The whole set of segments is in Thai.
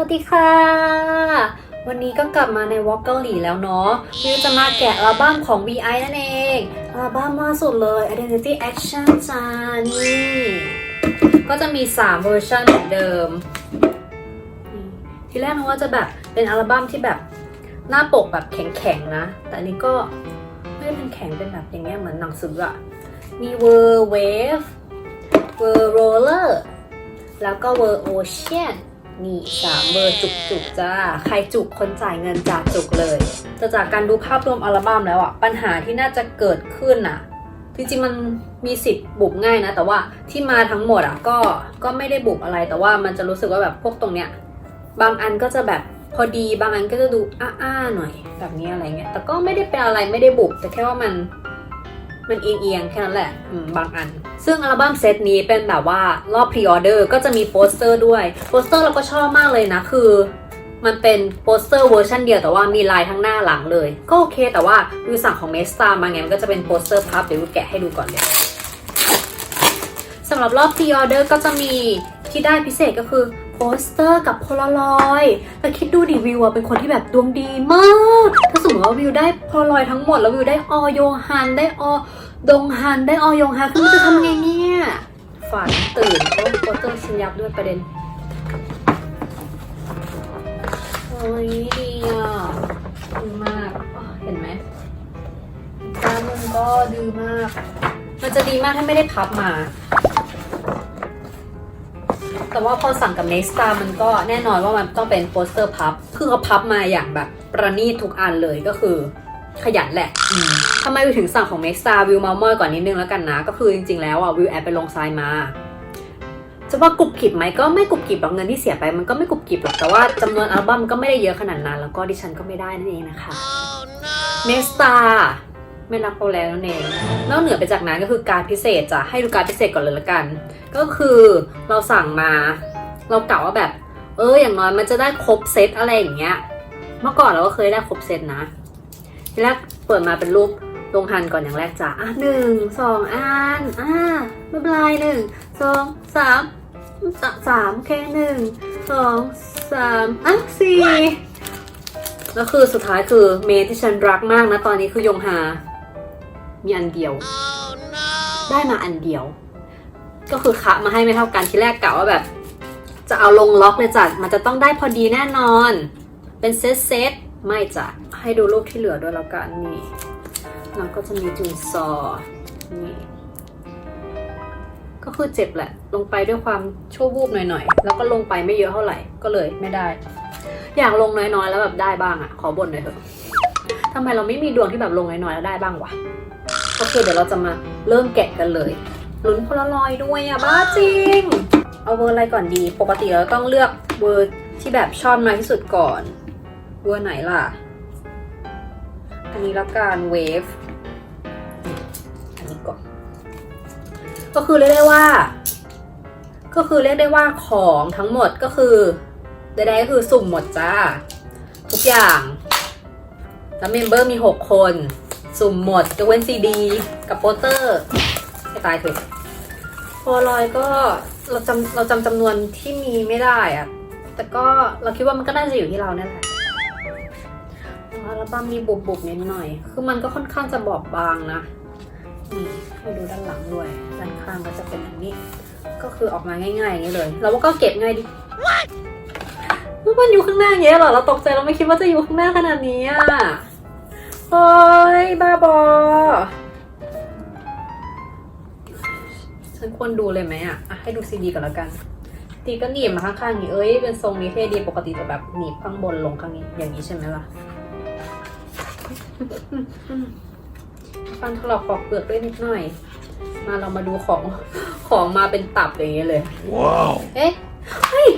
วัสดีค่ะ วันนี้ก็กลับมาในวอล์กเกาหลีแล้วเนาะวิวจะมาแกะอัลบั้มของ VI นั่นเองอัลบั้มล่าสุดเลย Identity Action จ้านี่ ก็จะมี 3 เวอร์ชันเหมือนเดิมนี่ทีแรกนึกว่าจะแบบเป็นอัลบั้มที่แบบหน้าปกแบบแข็งๆนะ แต่อันนี้ก็ไม่ได้เป็นแข็งเป็นแบบอย่างเงี้ยเหมือนหนังสืออะมีเวอร์เวฟเวอร์โรลเลอร์แล้วก็เวอร์โอเชียน นี่สามเวอร์จุกจุกจ้า ใครจุกคนจ่ายเงินจ่าจุกเลยแต่จากการดูภาพรวมอัลบั้มแล้วอะปัญหาที่น่าจะเกิดขึ้นอะจริงๆมันมีสิทธิ์บุบง่ายนะ แต่ว่าที่มาทั้งหมดอะก็ก็ไม่ได้บุบอะไรแต่ว่ามันจะรู้สึกว่าแบบพวกตรงเนี้ยบางอันก็จะแบบพอดีบางอันก็จะดูอ้าๆหน่อยแบบนี้อะไรเงี้ยแต่ก็ไม่ได้เป็นอะไรไม่ได้บุบแต่แค่ว่ามัน มันเอียงๆแค่นั้นแหละบางอัน ซึ่งอัลบั้มเซตนี้เป็นแบบว่ารอบพรีออเดอร์ก็จะมีโปสเตอร์ด้วย โปสเตอร์เราก็ชอบมากเลยนะ คือ มันเป็นโปสเตอร์เวอร์ชันเดียวแต่ว่ามีลายทั้งหน้าหลังเลย ก็โอเคแต่ว่าวิวสั่งของเมสตามาไงมันก็จะเป็นโปสเตอร์พับเดี๋ยววิวแกะให้ดูก่อนเลยสำหรับรอบพรีออเดอร์ก็จะมีที่ได้พิเศษก็คือ โปสเตอร์กับโพลารอยด์แต่คิดดูดิวิวอะเป็นคนที่แบบดวงดีมาก ถ้าสมมติว่าวิวได้โพลารอยด์ทั้งหมด แล้ววิวได้อโยฮันได้อดงฮันได้ออยงฮาคือมันจะทำไงเนี่ยฝันตื่นโอ้โปสเตอร์ชินยับด้วยประเด็นโอ้ยดีอะดีมากเห็นไหมตามันก็ดีมาก มันจะดีมากถ้าไม่ได้พับมา แต่ว่าพอสั่งกับเนสตามันก็แน่นอนว่ามันต้องเป็นโปสเตอร์พับ คือเขาพับมาอย่างแบบประณีตทุกอันเลยก็คือขยันแหละอืมทำไมวิวถึงสั่งของ Next Star วิวเมามอยก่อนนิดนึงแล้วกันนะ ก็คือจริงๆแล้วอะวิวแอบไปลงทรายมาจะว่ากรุบกริบไหมก็ไม่กรุบกริบหรอกเงินที่เสียไปมันก็ไม่กรุบกริบหรอกแต่ว่าจำนวนอัลบั้มก็ไม่ได้เยอะขนาดนั้น แล้วก็ดิฉันก็ไม่ได้นั่นเองนะคะ Next Star ไม่รับเราแล้วนั่นเองนอกเหนือไปจากนั้นก็คือการพิเศษจะให้ดูการพิเศษก่อนเลยละกัน ก็คือเราสั่งมา เรากะว่าแบบ เอออย่างน้อยมันจะได้ครบเซตอะไรอย่างเงี้ย เมื่อก่อนเราก็เคยได้ครบเซตนะ ทีแรกเปิดมาเป็นรูปลงหันก่อนอย่างแรกจ้ะอะหนึ่งสองอันอ่าไม่เป็นไรหนึ่งสองสามสามสามโอเคหนึ่งสองสามอะสี่แล้วคือสุดท้ายคือเมที่ฉันรักมากนะ ตอนนี้คือยงฮา มีอันเดียวได้มาอันเดียว ก็คือคะมาให้ไม่เท่ากันทีแรกกะว่าแบบ จะเอาลงล็อกเลยจ้ะมันจะต้องได้พอดีแน่นอน เป็นเซตเซตไม่จ้ะให้ดูรูปที่เหลือด้วยแล้วกันนี่แล้วก็จะมีจุนซอนี่ก็คือเจ็บแหละ ลงไปด้วยความชั่ววูบหน่อยๆ แล้วก็ลงไปไม่เยอะเท่าไหร่ ก็เลยไม่ได้ อยากลงน้อยๆ แล้วแบบได้บ้างอะขอบ่นหน่อยเถอะทำไมเราไม่มีดวงที่แบบลงน้อยๆ แล้วได้บ้างวะ โอเคเดี๋ยวเราจะมาเริ่มแกะกันเลยลุ้นพลารอยด้วยอะบ้าจริง เอาเวอร์อะไรก่อนดี ปกติเราต้องเลือกเวอร์ที่แบบชอบมากที่สุดก่อน เวอร์ไหนล่ะ อันนี้ละกันเวฟอันนี้ก่อน ก็คือเรียกได้ว่า ก็คือเรียกได้ว่าของทั้งหมดก็คือใดๆก็คือสุ่มหมดจ้า ทุกอย่าง แล้วเมมเบอร์มี 6 คน สุ่มหมดยกเว้นซีดี กับโปสเตอร์ให้ตายเถอะโพลอยก็เราจำเราจำจำนวนที่มีไม่ได้อะแต่ก็เราคิดว่ามันก็น่าจะอยู่ที่เราเนี่ยแหละอัลบั้มมีบุบบุบๆนิดหน่อย คือมันก็ค่อนข้างจะบอบบางนะนี่ให้ดูด้านหลังด้วย ด้านข้างก็จะเป็นอย่างนี้ ก็คือออกมาง่ายๆอย่างนี้เลย เราก็เก็บง่ายดิมันอยู่ข้างหน้าอย่างเงี้ยเหรอ เราตกใจเราไม่คิดว่าจะอยู่ข้างหน้าขนาดนี้อะ โอ้ยบ้าบอ ฉันควรดูเลยไหมอะอะให้ดูซีดีก่อนแล้วกัน ตีก็หนีบมาข้างๆอย่างนี้เอ้ย เป็นทรงนี้เท่ดีปกติจะแบบหนีบข้างบนลงข้างนี้ อย่างนี้ใช่ไหมล่ะ ฟันถลอกปอกเปลือกด้วยนิดหน่อย มาเรามาดูของของมาเป็นตับอย่างเงี้ยเลย Wow. เอ๊ะเฮ้ย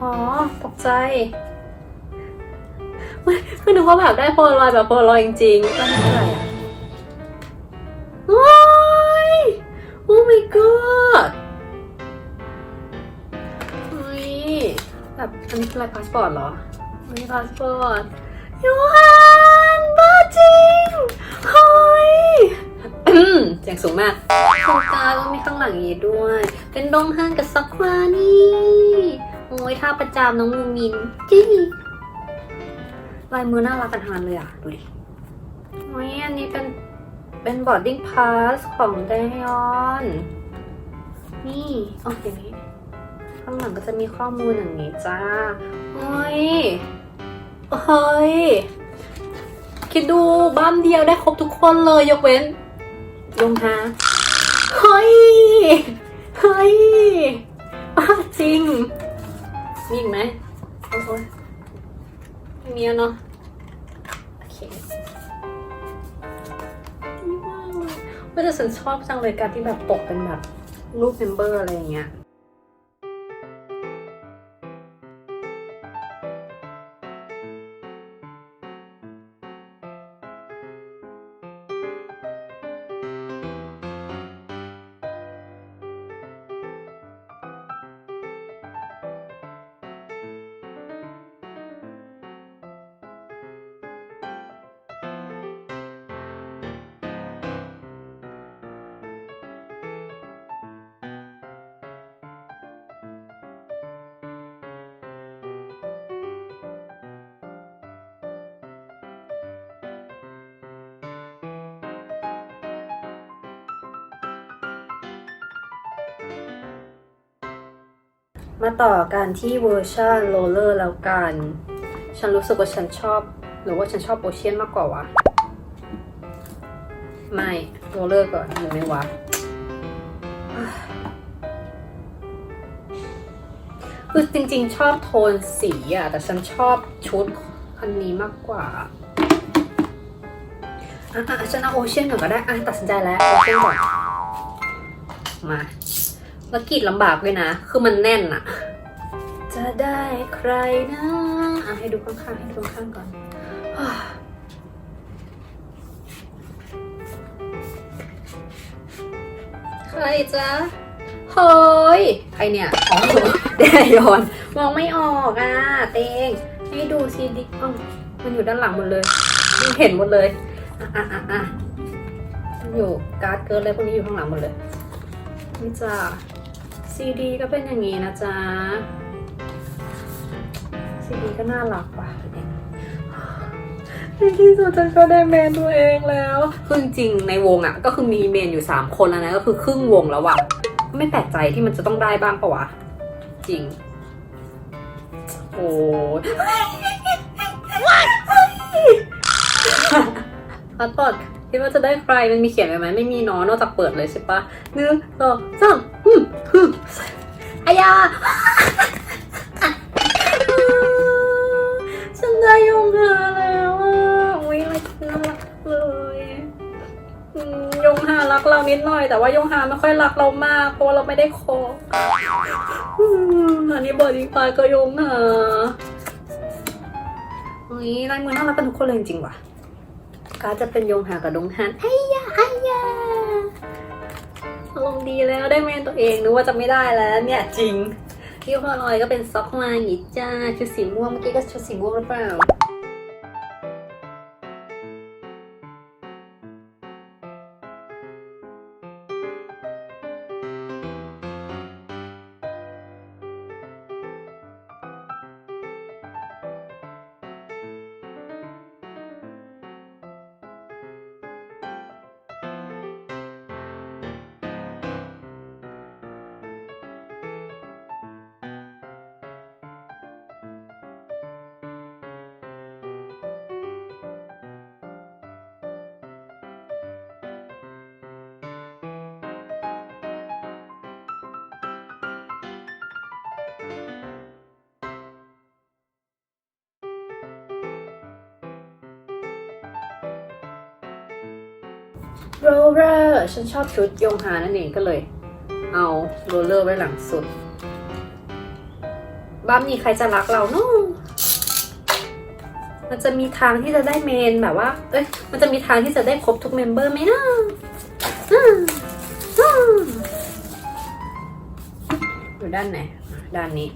อ๋อ ตกใจไม่ คือนึกว่าแบบได้โพลารอยแบบโพลารอยจริงๆแล้วมันเท่าไหร่อะโอ้ยโอ้ my god เฮ้ยแบบอันนี้คืออะไรพาสปอร์ตเหรออันนี้พาสปอร์ตยูฮันบ้าจริงเฮ้ยเสียงสูงมากขนตาก็มีข้างหลังนี้ด้วย เป็นดงฮันกับซักวานี่ โอ้ยท่าประจำน้องมูมินจี้ ลายมือน่ารักกันทานเลยอะ ดูดิโอ้ยอันนี้เป็น เป็นบอดดิ้งพาสของไดยอน นี่อ๋ออย่างนี้ ข้างหลังก็จะมีข้อมูลอย่างนี้จ้าโอ้ยเฮ้ย คิดดูบ้านเดียวได้ครบทุกคนเลยยกเว้นยงฮาเฮ้ย เฮ้ยบ้าจริง มีอีกไหมโอ้ย เม่มีแล้ยเนาะโอเคดีมากเลยว่าแต่ฉันชอบจังเลยการที่แบบปกเป็นแบบรูปเมมเบอร์อะไรอย่างเงี้ย มาต่อกันที่เวอร์ชันโรลเลอร์แล้วกัน ฉันรู้สึกว่าฉันชอบ หรือว่าฉันชอบโอเชียนมากกว่าวะ ไม่โรลเลอร์ก่อนหรือไม่วะคือจริงๆ ชอบโทนสีอะแต่ฉันชอบชุดอันนี้มากกว่าอะอะฉันเอาโอเชียนก่อนก็ได้อะตัดสินใจแล้วโอเชียนก่อนมา แล้วกรีดลำบากด้วยนะ คือมันแน่นอะจะได้ใครนะอะให้ดูข้างๆให้ดูข้างๆก่อน ใครจ๊ะเฮ้ยใครเนี่ยอ๋อเดยอน มองไม่ออกอะ เตง ให้ดูซีดีอ้าวมันอยู่ด้านหลังหมดเลยมันเห็นหมดเลย อะอะอะอะมันอยู่การ์ดเกิร์ลอะไรพวกนี้อยู่ข้างหลังหมดเลยนี่จ้า ซีดีก็เป็นอย่างนี้นะจ๊ะ ซีดีก็น่ารักว่ะในที่สุดฉันก็ได้เมนตัวเองแล้วคือจริงๆในวงอะ ก็คือมีเมนอยู่ 3 คนแล้วนะ ก็คือครึ่งวงแล้วอะ ไม่แปลกใจที่มันจะต้องได้บ้างปะวะ จริง โอ้ยพัดปอดคิดว่าจะได้ใครมันมีเขียนไว้ไหมไม่มีเนอะนอกจากเปิดเลยใช่ปะหนึ่งสองสามฮึมฮึม อายาฉันได้ยงหาแล้วอะอุ้ยอะไรน่ารักเลยอืมยงหารักเรานิดหน่อย แต่ว่ายงหาไม่ค่อยรักเรามาก เพราะเราไม่ได้คออันนี้บอดี้ปลายก็ยงหาอุ้ยลายมือน่ารักกันทุกคนเลยจริงว่ะการดจะเป็นยงหากับดงฮันไอ้ย ลงดีแล้วได้เมนตัวเองนึกว่าจะไม่ได้แล้วเนี่ยจริงที่พอลอยก็เป็นซ็อกมาหยิจ้าชุดสีม่วงเมื่อกี้ก็ชุดสีม่วงหรือเปล่า โรลเลอร์ฉันชอบชุดยงฮานั่นเองก็เลย เอาโรลเลอร์ไว้หลังสุดบ้ามีใครจะรักเราเนาะมันจะมีทางที่จะได้เมนแบบว่า เอ้ย มันจะมีทางที่จะได้ครบทุกเมมเบอร์ไหมนะอยู่ด้านไหน ด้านนี้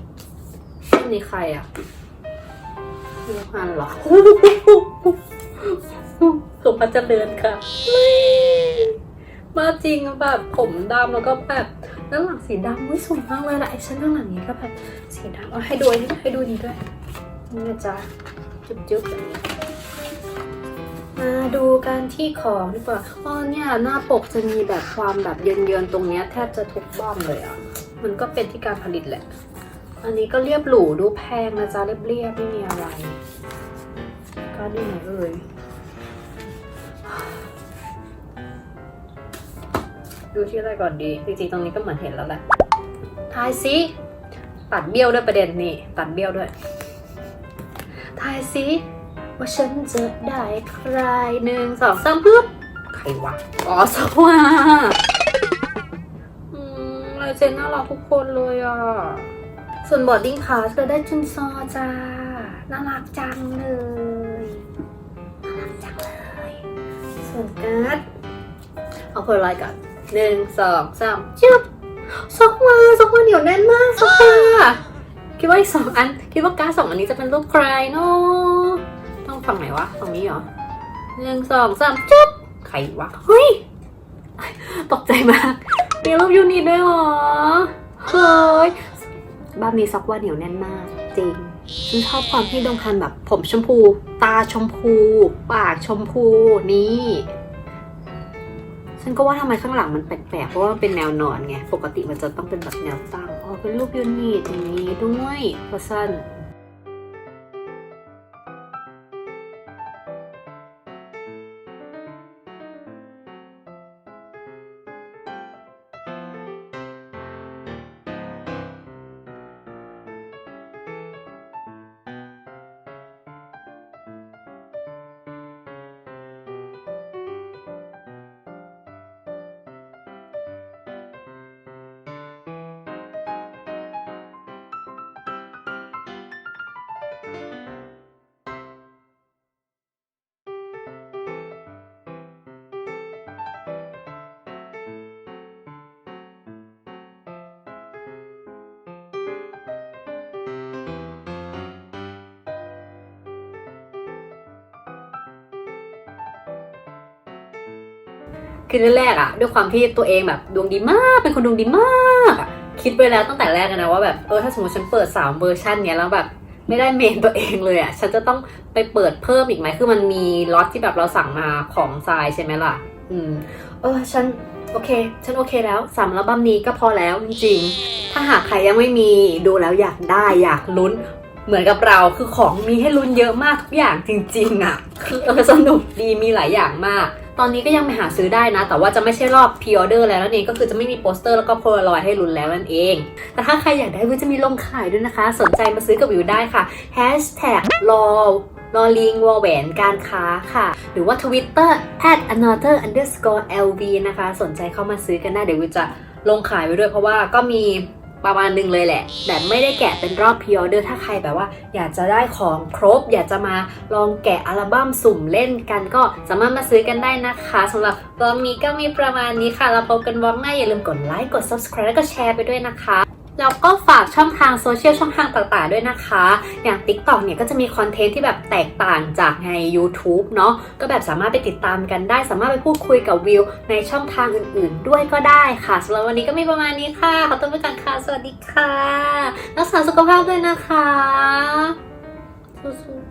ด้านนี้ใครอะยงฮานเหรอ สุภาเจริญค่ะมาจริงแบบผมดำแล้วก็แบบด้านหลังสีดำอุ้ยสวยมากเลยละไอชั้นด้านหลังนี้ก็แบบสีดำเอาให้ดูนี่ให้ดูนี้ด้วยนี่นะจ๊ะจุ๊บจุ๊บแบบนี้มาดูกันที่ของดีกว่าอ๋อเนี่ยหน้าปกจะมีแบบความแบบเยินๆตรงเนี้ยแทบจะทุกบ้อมเลยอะมันก็เป็นที่การผลิตแหละ อันนี้ก็เรียบหรูดูแพงนะจ๊ะเรียบๆไม่มีอะไร ก็นี่ไหนเอ่ย ดูที่อะไรก่อนดี จริงๆ ตรงนี้ก็เหมือนเห็นแล้วแหละ ทายสิ ตัดเบี้ยวด้วยประเด็นนี่ ตัดเบี้ยวด้วย ทายสิ ว่าฉันจะได้ใครหนึ่งสองสามปึ๊บ ใครวะ อ๋อสว่าอืมลายเซ็นน่ารักทุกคนเลยอะ ส่วนบอร์ดดิ้งพาสก็ได้จุนซอจ้า น่ารักจังเลยน่ารักจังเลย ส่วนการ์ดเอาเพลอะไรก่อน หนึ่งสองสามจุ๊บซอกมาซอกมาเหนียวแน่นมากซอกมาคิดว่าอีกสองอัน คิดว่าการ์ดสองอันนี้จะเป็นรูปใครเนาะต้องฝั่งไหนวะฝั่งนี้เหรอหนึ่งสองสามจุ๊บใครวะเฮ้ยตกใจมากมีรูปยูนิตด้วยเหรอเฮ้ยบ้านนี้ซอกว่าเหนียวแน่นมาก จริงฉันชอบความที่ดงคันแบบผมชมพู ตาชมพู ปากชมพูนี่ ฉันก็ว่าทำไมข้างหลังมันแปลกๆ เพราะว่าเป็นแนวนอนไง ปกติมันจะต้องเป็นแบบแนวตั้ง อ๋อ เป็นรูปยูนิตอย่างนี้ด้วยเพราะสั้น คือแรกๆอะด้วยความที่ตัวเองแบบดวงดีมาก เป็นคนดวงดีมากอะคิดไปแล้วตั้งแต่แรกนะว่าแบบเออถ้าสมมติฉันเปิดสามเวอร์ชันเนี้ยแล้วแบบไม่ได้เมนตัวเองเลยอะฉันจะต้องไปเปิดเพิ่มอีกไหม คือมันมีล็อตที่แบบเราสั่งมาของทรายใช่ไหมล่ะ อืม เออ ฉันโอเค ฉันโอเคแล้วสามอัลบั้มนี้ก็พอแล้วจริงๆ ถ้าหากใครยังไม่มีดูแล้วอยากได้อยากลุ้น เหมือนกับเราคือของมีให้ลุ้นเยอะมากทุกอย่างจริง ๆอะคือเออสนุกดีมีหลายอย่างมาก ตอนนี้ก็ยังไปหาซื้อได้นะ แต่ว่าจะไม่ใช่รอบพ r ออเดอร์แล้วนั่นเองก็คือจะไม่มีโปสเตอร์แล้วก็โพลารอยให้ลุ้นแล้วนั่นเอง แต่ถ้าใครอยากได้วิวจะมีลงขายด้วยนะคะ สนใจมาซื้อกับวิวได้ค่ะ hashtag รอรอลิงวอแหวนการค้าค่ะ หรือว่า Twitter at another underscore lv นะคะ สนใจเข้ามาซื้อกันได้เดี๋ยววิวจะลงขายไว้ด้วยเพราะว่าก็มี ประมาณหนึงเลยแหละแบบไม่ได้แกะเป็นรอบพ r ออเดอร์ถ้าใครแบบว่า อยากจะได้ของครบ อยากจะมาลองแกะอัลบั้มสุ่มเล่นกันก็สามารถมาซื้อกันได้นะคะสำหรับวงนี้ก็มีประมาณนี้ค่ะ เราพบกันวงหน้าอย่าลืมกดไลค์กด subscribe แล้วก็แชร์ไปด้วยนะคะ แล้วก็ฝากช่องทางโซเชียลช่องทางต่างๆด้วยนะคะ อย่าง TikTok เนี่ยก็จะมีคอนเทนต์ที่แบบแตกต่างจากใน YouTube เนาะก็แบบสามารถไปติดตามกันได้ สามารถไปพูดคุยกับวิว ในช่องทางอื่นๆ ด้วยก็ได้ค่ะสำหรับวันนี้ก็มีประมาณนี้ค่ะ ขอตัวไปก่อนค่ะ สวัสดีค่ะ รักษาสุขภาพด้วยนะคะสู้ๆ